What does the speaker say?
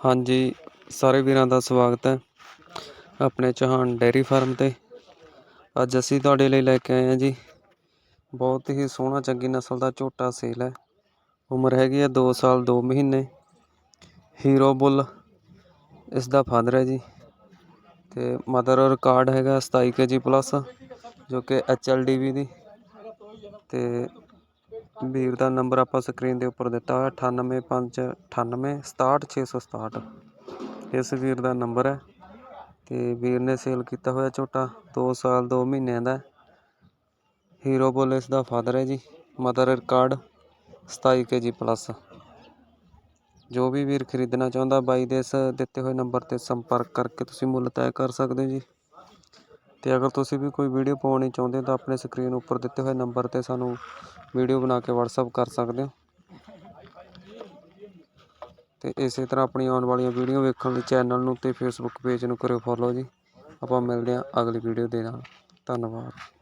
ਹਾਂਜੀ, ਸਾਰੇ ਵੀਰਾਂ ਦਾ ਸਵਾਗਤ ਹੈ ਆਪਣੇ ਚੌਹਾਨ ਡੇਅਰੀ ਫਾਰਮ ਤੇ। ਅੱਜ ਅਸੀਂ ਤੁਹਾਡੇ ਲਈ ਲੈ ਕੇ ਆਏ ਹਾਂ ਜੀ, ਬਹੁਤ ਹੀ ਸੋਹਣਾ ਚੰਗੀ ਨਸਲ ਦਾ ਝੋਟਾ ਸੇਲ ਹੈ। ਉਮਰ ਹੈਗੀ ਹੈ 2 ਸਾਲ 2 ਮਹੀਨੇ। ਹੀਰੋ ਬੁੱਲ ਇਸ ਦਾ ਫਾਦਰ ਹੈ ਜੀ। ਤੇ ਮਦਰ ਰਿਕਾਰਡ ਹੈਗਾ 27 ਕੇਜੀ ਪਲੱਸ ਜੋ ਕਿ ਐਚਐਲਡੀਵੀ ਦੀ। ਤੇ ਵੀਰ ਦਾ ਨੰਬਰ ਆਪਾਂ ਸਕਰੀਨ ਦੇ ਉੱਪਰ ਦਿੱਤਾ ਹੋਇਆ 98598 67667 ਇਸ ਵੀਰ ਦਾ ਨੰਬਰ ਹੈ ਤੇ ਵੀਰ ਨੇ ਸੇਲ ਕੀਤਾ ਹੋਇਆ ਝੋਟਾ 2 ਸਾਲ 2 ਮਹੀਨਿਆਂ ਦਾ ਹੀਰੋ ਬੁੱਲ ਇਸ ਦਾ ਫਾਦਰ ਹੈ ਜੀ ਮਦਰ ਰਿਕਾਰਡ 27 ਕੇਜੀ ਪਲੱਸ ਜੋ ਵੀ ਵੀਰ ਖਰੀਦਣਾ ਚਾਹੁੰਦਾ ਬਾਈ ਦੇ ਇਸ ਦਿੱਤੇ ਹੋਏ ਨੰਬਰ ਤੇ ਸੰਪਰਕ ਕਰਕੇ ਤੁਸੀਂ ਮੁੱਲ ਤੈਅ ਕਰ ਸਕਦੇ ਹੋ ਜੀ। ਅਤੇ ਅਗਰ ਤੁਸੀਂ ਵੀ ਕੋਈ ਵੀਡੀਓ ਪਾਉਣੀ ਚਾਹੁੰਦੇ ਹੋ ਤਾਂ ਆਪਣੇ ਸਕਰੀਨ ਉੱਪਰ ਦਿੱਤੇ ਹੋਏ ਨੰਬਰ ਤੇ ਸਾਨੂੰ ਵੀਡੀਓ ਬਣਾ ਕੇ ਵਟਸਐਪ ਕਰ ਸਕਦੇ ਹੋ। ਤੇ ਇਸੇ ਤਰ੍ਹਾਂ ਆਪਣੀ ਆਉਣ ਵਾਲੀਆਂ ਵੀਡੀਓ ਵੇਖਣ ਲਈ ਚੈਨਲ ਨੂੰ ਤੇ ਫੇਸਬੁੱਕ ਪੇਜ ਨੂੰ ਕਰਿਓ ਫੋਲੋ ਜੀ। ਆਪਾਂ ਮਿਲਦੇ ਹਾਂ ਅਗਲੀ ਵੀਡੀਓ ਦੇ ਨਾਲ। ਧੰਨਵਾਦ।